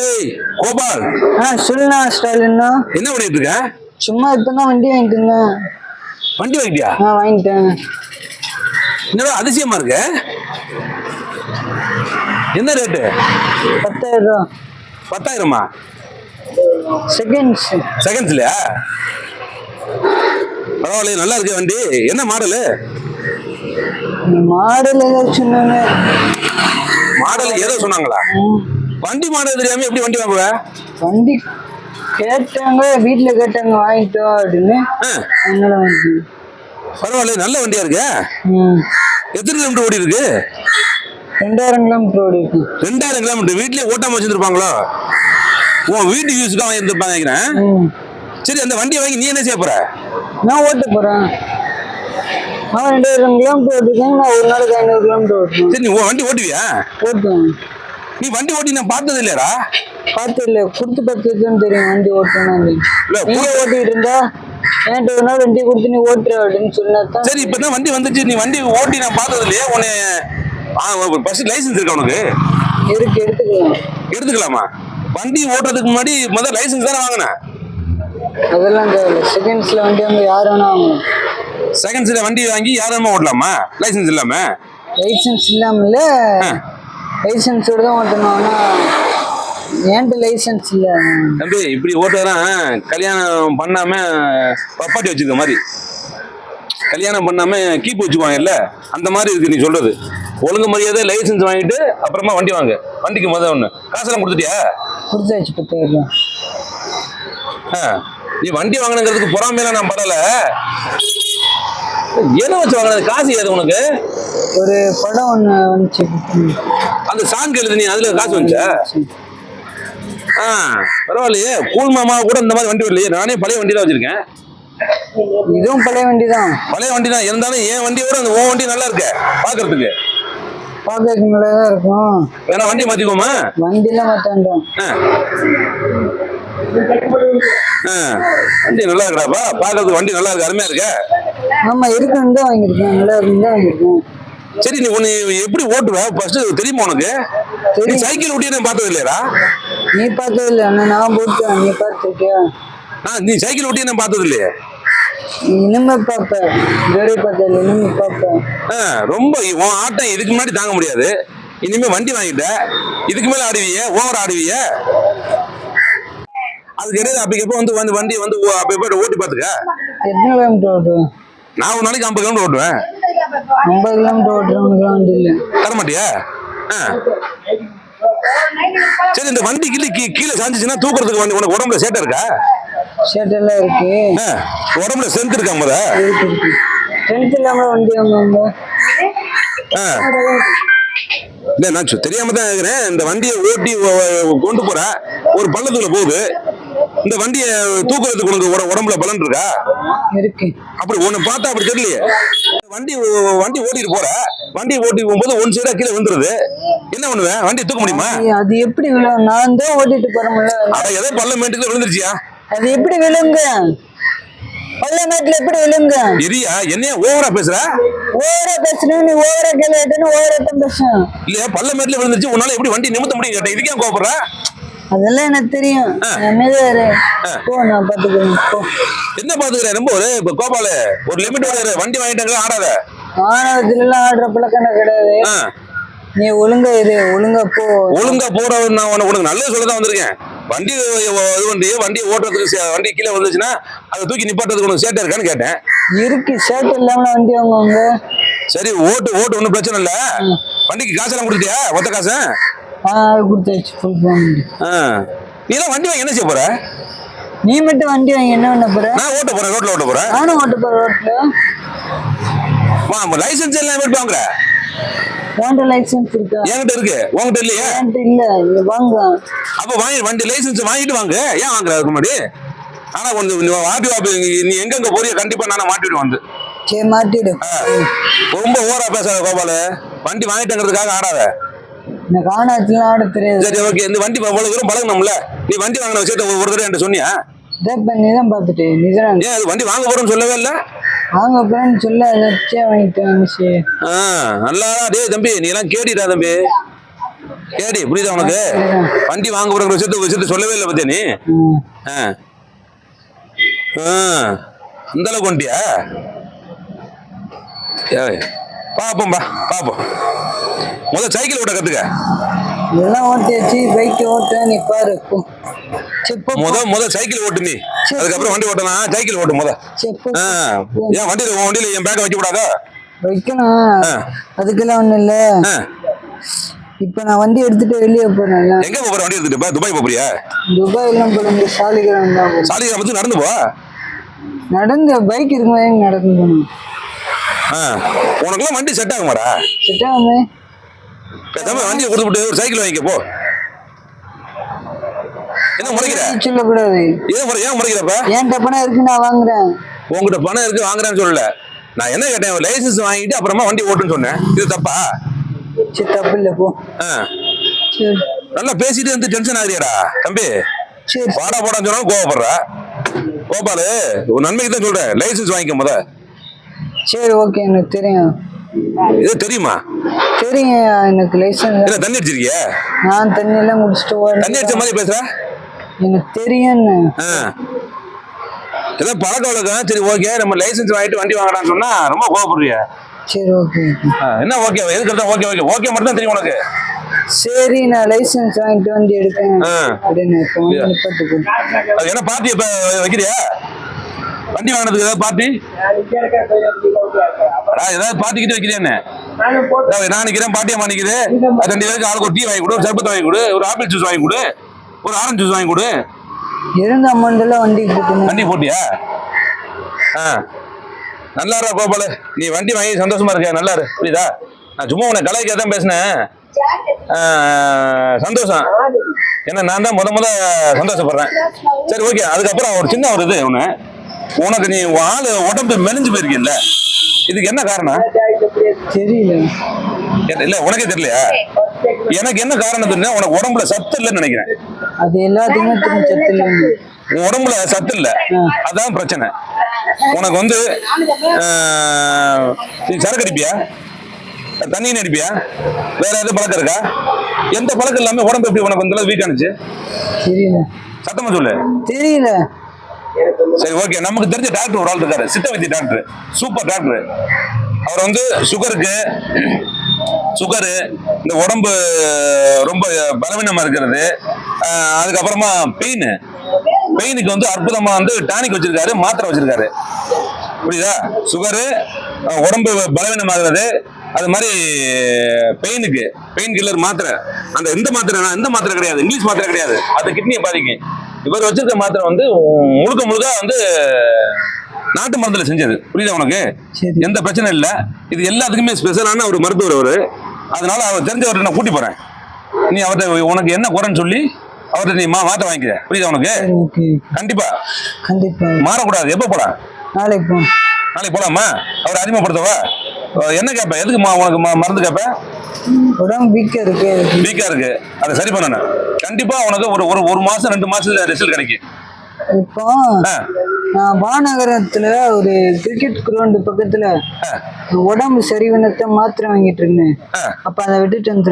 ஏய் கோபால். ஆ சொல்லுண்ணா ஸ்டாலின்னா என்ன பண்ணிட்டு இருக்க? சும்மா இப்பதான் வண்டி வாங்கிட்டு இருந்தேன். வண்டி வாங்கிட்டியா? ஆ வாங்கிட்டேன். என்னடா அதிசயமா இருக்கு? என்ன ரேட்டு பத்தாயிரம் ரூபா பத்தாயிரமா? செகண்ட்ஸ் செகண்ட்ஸ்லயா பரவாயில்லையே நல்லா இருக்கு வண்டி. என்ன மாடலு மாடல் சொன்னாங்க. மாடல் ஏதோ சொன்னாங்களா? வண்டி மாடல் தெரியாம எப்படி வண்டி வாங்குவ? வண்டி கேட்டாங்க வீட்டுல கேட்டாங்க வாங்கிட்டோம் அப்படின்னு. பரவாயில்ல நல்ல வண்டியா இருக்கு? எத்தனை கிலோமீட்டர் ஓடி இருக்கு? ரெண்டாயிரம் கிலோமீட்டர் ஓடி இருக்கு. ரெண்டாயிரம் கிலோமீட்டர். வீட்லயே ஓட்டாம வச்சிருப்பாங்களோ உன் வீட்டு யூஸ்க்கு நினைக்கிறேன். ம். சரி அந்த வண்டியை வாங்கி நீ என்ன செய்ய போற? நான் ஓட்ட போறேன். அவன் ரெண்டாயிரம் கிலோமீட்டர் ஓட்டிருக்கேன் நான் ஒரு நாளைக்கு ஐநூறு கிலோமீட்டர் ஓட்டுவேன் சரி நீ வண்டி ஓட்டுவியா? ஓட்டுவேன். நீ வண்டி ஓட்டி நான் பார்த்தது இல்லையாடா? பார்த்து இல்லை கொடுத்து பார்த்துதான் தெரியும் வண்டி ஓட்டணும் இல்ல, நீங்க ஓட்டிட்டு இருந்தா என்கிட்ட ஒரு நாள் வண்டி கொடுத்து நீ ஓட்டுற அப்படின்னு சொன்னாதான் சரி இப்போ வண்டி வந்துச்சு நீ வண்டி ஓட்டி நான் பார்த்தது இல்லையா உன்னை ஃபர்ஸ்ட் லைசன்ஸ் இருக்கா உனக்கு? இருக்கு எடுத்துக்கலாம். எடுத்துக்கலாமா? வண்டி ஓட்டுறதுக்கு முன்னாடி முதல்ல லைசன்ஸ் தானே வாங்கினேன் அதெல்லாம் தேவையில்ல. செகண்ட்ஸ்ல வண்டி அவங்க யார் வேணா செகண்ட்ஸில் வண்டி வாங்கி யாரும் ஓட்டலாமா? லைசன்ஸ் இல்லாம? லைசன்ஸ் இல்லாமல ஆ. லைசன்ஸோட தான் ஓட்டணும். ஆனா என்கிட்ட லைசன்ஸ் இல்ல? தம்பி இப்படி ஓட்டுறதான் கல்யாணம் பண்ணாம பப்பாட்டி வச்சுக்க மாதிரி. கல்யாணம் பண்ணாம கீப் வச்சுக்குவாங்கல்ல? அந்த மாதிரி இருக்கு நீ சொல்றது. ஒழுங்கு மரியாதை லைசன்ஸ் வாங்கிட்டு அப்புறமா வண்டி வாங்க. வண்டிக்கு முதல் ஒன்று காசெல்லாம் கொடுத்துட்டியா? கொடுத்தாச்சு பத்தாயிரம் நீ வண்டி வாங்கினங்கிறதுக்கு பொறாமையெல்லாம் நான் படல. எதை வச்சு வாங்கினது காசு ஏது உனக்கு? ஒரு படம் ஒண்ணு வந்துச்சு. அந்த சாங் எழுது நீ அதுல காசு வந்துச்சா? ஆ பரவாயில்லையே. கூல் மாமா கூட இந்த மாதிரி வண்டி வரலையே. நானே பழைய வண்டி தான் வச்சிருக்கேன். இதுவும் பழைய வண்டி தான் பழைய வண்டி தான் இருந்தாலும் என் வண்டியோட அந்த உன் வண்டி நல்லா இருக்க பாக்குறதுக்கு. நல்லா தான் இருக்கும். வேணா வண்டி மாத்திக்கோமா? வண்டிலாம் மாட்டாண்டோம் ஆ. ஆ, வண்டி நல்லா இருக்குடாப்பா பாக்குறதுக்கு வண்டி நல்லா இருக்கு. அருமையா இருக்க. ஆமா இருக்குன்னு தான் வாங்கியிருக்கேன். நல்லா இருந்து தான் வாங்கியிருக்கேன். சரி நீ உன்னை எப்படி ஓட்டுவ? ஃபர்ஸ்ட் தெரியுமா உனக்கு? நீ தெரியும். சைக்கிள் ஓட்டி நான் பார்த்தது இல்லையாடா? நீ பார்த்தது இல்லை நான் போட்டேன் நீ பார்த்துருக்கியா? நான் நீ சைக்கிள் ஓட்டி நான் பார்த்தது இல்லையே? ரொம்ப உன் ஆட்டம் இதுக்கு முன்னாடி தாங்க முடியாது. இனிமே வண்டி வாங்கிட்ட. இதுக்கு மேல ஆடுவிய ஓவர் ஆடுவிய? அதுக்கு இடையில அப்படி வந்து வந்து வண்டி வந்து அப்ப எப்போ ஓட்டி பார்த்துக்க எத்தனை கிலோமீட்டர் ஓட்டுவேன் நான் ஒரு நாளைக்கு ஐம்பது கிலோமீட்டர் ஓட்டுவேன். ஐம்பது கிலோமீட்டர் வண்டி இல்லை. தர மாட்டியா. சரி இந்த வண்டி கிள்ளி கீ கீழே சாஞ்சிச்சுன்னா தூக்குறதுக்கு வண்டி உனக்கு உடம்புல சேட்டை இருக்கா? ஷர்ட்டெல்லாம் இருக்கு. உடம்புல சென்த் இருக்கா முத? இல்லாம வண்டி. இல்ல நான் தெரியாம தான் இருக்கிறேன் இந்த வண்டியை ஓட்டி கொண்டு போற. ஒரு பள்ளத்துல போகுது. இந்த வண்டியை தூக்குறதுக்கு உனக்கு உட- உடம்புல பலன் இருக்கா? இருக்கு. அப்படி உன்னை பார்த்தா அப்படி தெரியலையே. வண்டி வண்டி ஓட்டிட்டு போற. வண்டி ஓட்டி போகும்போது ஒன் சைடா கீழே விழுந்துருது. என்ன பண்ணுவேன் வண்டி தூக்க முடியுமா? அது எப்படி விழும்? நான் தான் ஓட்டிட்டு போறேன்ல அட ஏதோ பள்ள மேட்டுக்கு விழுந்துருச்சியா? அது எப்படி விழுங்க? பள்ளமேட்டுல எப்படி விழுங்க? எரியா என்னைய ஓவரா பேசுற? ஓவரா பேசுறேன் நீ ஓவரா கேள்வி ஓவரா தான் பள்ள மேட்டுல விழுந்துருச்சு உன்னால எப்படி வண்டி நிமித்த முடியும் கேட்டேன். இதுக்கே கோபப்படுற அதெல்லாம் எனக்கு தெரியும். போ நான் பாத்துக்கிறேன். என்ன பாத்துக்கிற? ரொம்ப ஒரு கோபாலு ஒரு லிமிட் வண்டி வாங்கிட்டாங்க ஆடாத? ஆணவத்துல எல்லாம் ஆடுற பழக்கம் கிடையாது. நீ ஒழுங்கா இரு ஒழுங்கா போ. ஒழுங்கா போறவன் நான் உனக்கு நல்லது சொல்ல தான் வந்திருக்கேன். வண்டி இது வண்டி வண்டி ஓட்டுறதுக்கு வண்டி கீழே வந்துச்சுன்னா அதை தூக்கி நிப்பாட்டுறதுக்கு உனக்கு சேட்டை இருக்கான்னு கேட்டேன். இருக்கு ஷர்ட் இல்லாம வண்டி வாங்குவாங்க. சரி ஓட்டு ஓட்டு ஒன்றும் பிரச்சனை இல்லை. வண்டிக்கு காசெல்லாம் கொடுத்தியா ஒத்த காசு? கொடுத்தாச்சு ஃபுல். நீ எல்லாம் வண்டி வாங்கி என்ன செய்ய போற? நீ மட்டும் வண்டி வாங்கி என்ன பண்ண போற? நான் ஓட்ட போறேன் ரோட்ல ஓட்ட போறேன். நானும் ஓட்ட போற ரோட்ல. லைசன்ஸ் எல்லாம் எப்படி வாங்குற? என்கிட்ட லைசன்ஸ் இருக்கா? என்கிட்ட இருக்கு. உன்கிட்ட இல்லையே? இல்ல வாங்க. அப்ப வாங்கி வண்டி லைசன்ஸ் வாங்கிட்டு வாங்க. ஏன் வாங்குற அதுக்கு முன்னாடி? ஆனா கொஞ்சம் வாட்டி வாப்பி நீ எங்கெங்க போறியோ கண்டிப்பா நானே மாட்டிடுவேன் வந்து. சரி மாட்டிடு. ரொம்ப ஓவரா பேசாத கோபாலு. வண்டி வாங்கிட்டேங்கிறதுக்காக ஆடாத. எனக்கு ஆணவத்துலாம் ஆட தெரியாது. சரி ஓகே. இந்த வண்டி அவ்வளவு தூரம் பழகணும்ல நீ வண்டி வாங்கின விஷயத்த ஒரு தடவை என்கிட்ட சொன்னியா? இதே பண்ணி தான் பார்த்துட்டு நீ தான் ஏன் அது வண்டி வாங்க போறேன்னு சொல்லவே இல்லை? வாங்க போறேன்னு சொல்ல ஏதாச்சும் வாங்கிட்டேன் சரி ஆ நல்லா டேய் தம்பி நீ எல்லாம் கேடிடா தம்பி. கேடி புரியுதா உனக்கு? வண்டி வாங்க போற விஷயத்த விஷயத்த சொல்லவே இல்லை பத்தியா நீ. ஆ. அந்த அளவுக்கு ஏய் பாப்போம்பா பாப்போம். முதல் சைக்கிள் ஓட்ட கத்துக்க. இதெல்லாம் ஓட்டியாச்சு பைக் ஓட்ட நீ பாரு போ. சரி, போ, போ. முத முத சைக்கிள் ஓட்டு நீ. அதுக்கப்புறம் வண்டி ஓட்டலாம் சைக்கிள் ஓட்டு முத. ஏன் வண்டியில உன் வண்டியில என் பேக்கை வைக்க கூடாதா? வைக்கணும். அதுக்கெல்லாம் ஒண்ணும் இல்ல. இப்ப நான் வண்டி எடுத்துட்டு வெளியே போறேன் எங்க போற வண்டி எடுத்துட்டு? துபாய் போறியா? துபாய்லாம் போல இந்த சாலிகிராம் தான் போகணும். சாலிகிராம் வந்து நடந்து போ. நடந்து பைக் இருக்கும்போது எங்க நடந்து போகணும்? உனக்குலாம் வண்டி செட் ஆகுமாடா? செட் ஆகுமே. பேசாம வண்டியை கொடுத்துட்டு ஒரு சைக்கிள் வாங்கிக்க போ. என்ன முறைக்கிற? சொல்லக்கூடாது? ஏன் முறை ஏன் முறைக்கிறப்ப என்கிட்ட பணம் இருக்கு நான் வாங்குறேன். உங்ககிட்ட பணம் இருக்கு வாங்குறேன்னு சொல்லல. நான் என்ன கேட்டேன் லைசன்ஸ் வாங்கிட்டு அப்புறமா வண்டி ஓட்டுன்னு சொன்னேன். இது தப்பா? சரி தப்பு இல்லை போ. நல்லா பேசிட்டு வந்து டென்ஷன் ஆகுறியாடா தம்பி. வாடா போடான்னு சொன்னாலும் கோவப்படுற. கோபாலு ஒரு நன்மைக்கு தான் சொல்றேன் லைசன்ஸ் வாங்கிக்க முத. சரி ஓகே எனக்கு தெரியும். இது தெரியுமா? தெரியும் எனக்கு லைசன்ஸ் தண்ணி அடிச்சிருக்கிய? நான் தண்ணியெல்லாம் குடிச்சிட்டு தண்ணி அடிச்ச மாதிரி பேசுற? எனக்கு தெரியும்னு. ஆ. ஏதோ பழக்க வழக்கம் சரி ஓகே நம்ம லைசன்ஸ் வாங்கிட்டு வண்டி வாங்கலாம்னு சொன்னா ரொம்ப கோவப்படுறிய சரி ஓகே என்ன ஓகே எதுக்கு தான் ஓகே ஓகே ஓகே மட்டும் தான் தெரியும் உனக்கு. சரி நான் லைசன்ஸ் வாங்கிட்டு வந்து எடுக்கேன். அப்படின்னு அது என்ன பார்ட்டி இப்ப வைக்கிறியா? வண்டி வாங்கினதுக்கு ஏதாவது பார்ட்டி ஏதாவது பார்ட்டி கிட்ட வைக்கிறியான்னு நான் நிக்கிறேன் பாட்டியம்மா நிக்குது. அது ரெண்டு பேருக்கு ஆளுக்கு ஒரு டீ வாங்கி கொடு ஒரு சர்பத் வாங்கி கொடு ஒரு ஆப்பிள் ஜூஸ் வாங்கி கொடு. ஒரு ஆரஞ்சு ஜூஸ் வாங்கி கொடு. இருந்த அமௌண்ட் எல்லாம் வண்டிக்கு போட்டுனேன் வண்டி போட்டியா? ஆ. நல்லா இருக்கா கோபாலு. நீ வண்டி வாங்கி சந்தோஷமா இருக்க. நல்லா இரு புரியுதா? நான் சும்மா உன்னை கலாய்க்க தான் பேசினேன் சந்தோஷம். ஏன்னா நான் தான் முத முத சந்தோஷப்படுறேன். சரி ஓகே. அதுக்கப்புறம் ஒரு சின்ன ஒரு இது ஒன்று உனக்கு நீ ஆளு உடம்பு மெலிஞ்சு போயிருக்கீல்ல. இதுக்கு என்ன காரணம்? தெரியல. இல்ல உனக்கே தெரியலையா? எனக்கு என்ன காரணம் தெரியும்? உனக்கு உடம்புல சத்து இல்லைன்னு நினைக்கிறேன். அது எல்லாத்துக்குமே சத்து உன் உடம்புல சத்து இல்ல. அதான் பிரச்சனை. உனக்கு வந்து சரக்கு அடிப்பியா? தண்ணி அடிப்பியா? வேற எதுவும் பழக்கம் இருக்கா? எந்த பழக்கம் இல்லாம உடம்பு எப்படி உனக்கு வந்து வீக் ஆனிச்சு. சத்தமா சொல்லு. தெரியல. சரி ஓகே நமக்கு தெரிஞ்ச டாக்டர் ஒரு ஆள் இருக்காரு. சித்த வைத்திய டாக்டர் சூப்பர் டாக்டர் அவர் வந்து சுகருக்கு சுகரு இந்த உடம்பு ரொம்ப பலவீனமா இருக்கிறது. அதுக்கப்புறமா பெயின். பெயினுக்கு வந்து அற்புதமா வந்து டானிக் வச்சிருக்காரு மாத்திரை வச்சிருக்காரு. புரியுதா? சுகரு உடம்பு பலவீனமாகிறது. அது மாதிரி பெயினுக்கு பெயின் கில்லர் மாத்திரை. அந்த இந்த மாத்திரை இந்த மாத்திரை கிடையாது இங்கிலீஷ் மாத்திரை கிடையாது. அது கிட்னியை பாதிக்கும். இவர் வச்சிருக்க மாத்திரை வந்து முழுக்க முழுக்க வந்து நாட்டு மருந்துல செஞ்சது. புரியுதா உனக்கு. எந்த பிரச்சனை இல்ல. இது எல்லாத்துக்குமே ஸ்பெஷலான ஒரு மருத்துவர் அவரு. அதனால அவர் தெரிஞ்சவர்கிட்ட நான் கூட்டி போறேன். நீ அவர்கிட்ட உனக்கு என்ன குறைன்னு சொல்லி அவர்கிட்ட நீ மா மாத்த வாங்கிக்க. புரியுதா உனக்கு? சரி ஓகே கண்டிப்பா. கண்டிப்பா. மாறக்கூடாது. எப்போ போலாம்? நாளைக்கு நாளைக்கு போலாமா? அவரை அறிமுகப்படுத்தவா? என்ன கேட்ப எதுக்கு உனக்கு மருந்து கேட்ப உடம்பு வீக்கா இருக்கு வீக்கா இருக்கு. அதை சரி பண்ணணும். கண்டிப்பா உனக்கு ஒரு ஒரு ஒரு மாசம் ரெண்டு மாசத்துல ரிசல்ட் கிடைக்கும். இப்போ நான் மாநகரத்துல ஒரு கிரிக்கெட் கிரவுண்ட் பக்கத்துல உடம்பு சரிவினத்தை மாத்திரை வாங்கிட்டு இருந்தேன். அப்ப அதை விட்டுட்டு வந்து